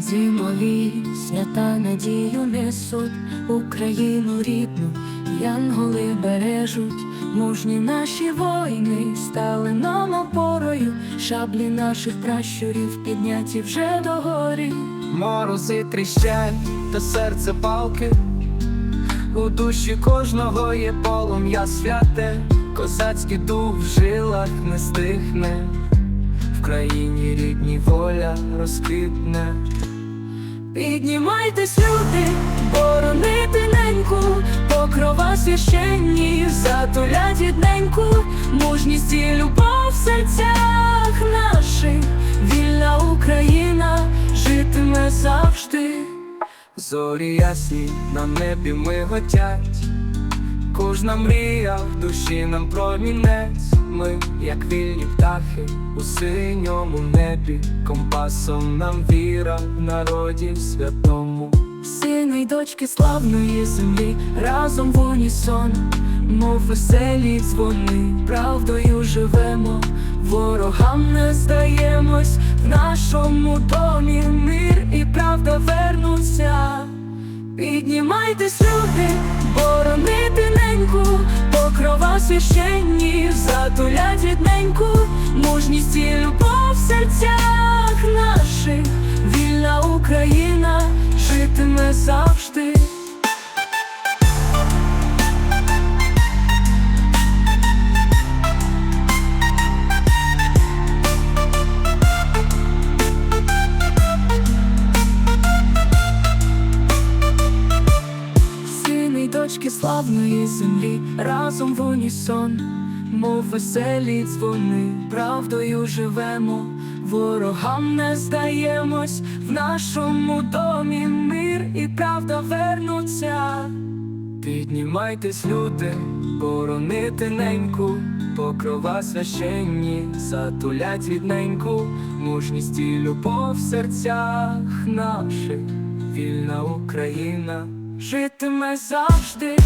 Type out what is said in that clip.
Зимові свята надію несуть Україну рідну, янголи бережуть, мужні наші воїни. Стали нам опорою, шаблі наших пращурів підняті вже догорі. Морози тріщать та серце палки, у душі кожного є полум'я святе, козацький дух в жилах не стихне, в країні рідній воля розквітне. Піднімайтесь, люди, боронити неньку, покрова священні, затулять рідненьку, мужність і любов в серцях наших, вільна Україна житиме завжди. Зорі ясні на небі миготять, кожна мрія в душі нам промінець. Ми, як вільні птахи, у синьому небі, компасом нам віра в народі святому. Сини й дочки славної землі, разом в унісон, мов веселі дзвони, правдою живемо, ворогам не здаємось, в нашому домі мир і правда вернуться. Піднімайтесь, люди, священні, затулять рідненьку, мужність і любов в серцях наших, вільна Україна житиме завжди. Славної землі, разом в унісон, мов веселі дзвони, правдою живемо, ворогам не здаємось, в нашому домі мир і правда вернуться. Піднімайтесь, люди, боронити неньку, покрова священні, затулять рідненьку, мужність і любов в серцях наших, вільна Україна. Житиме завжди.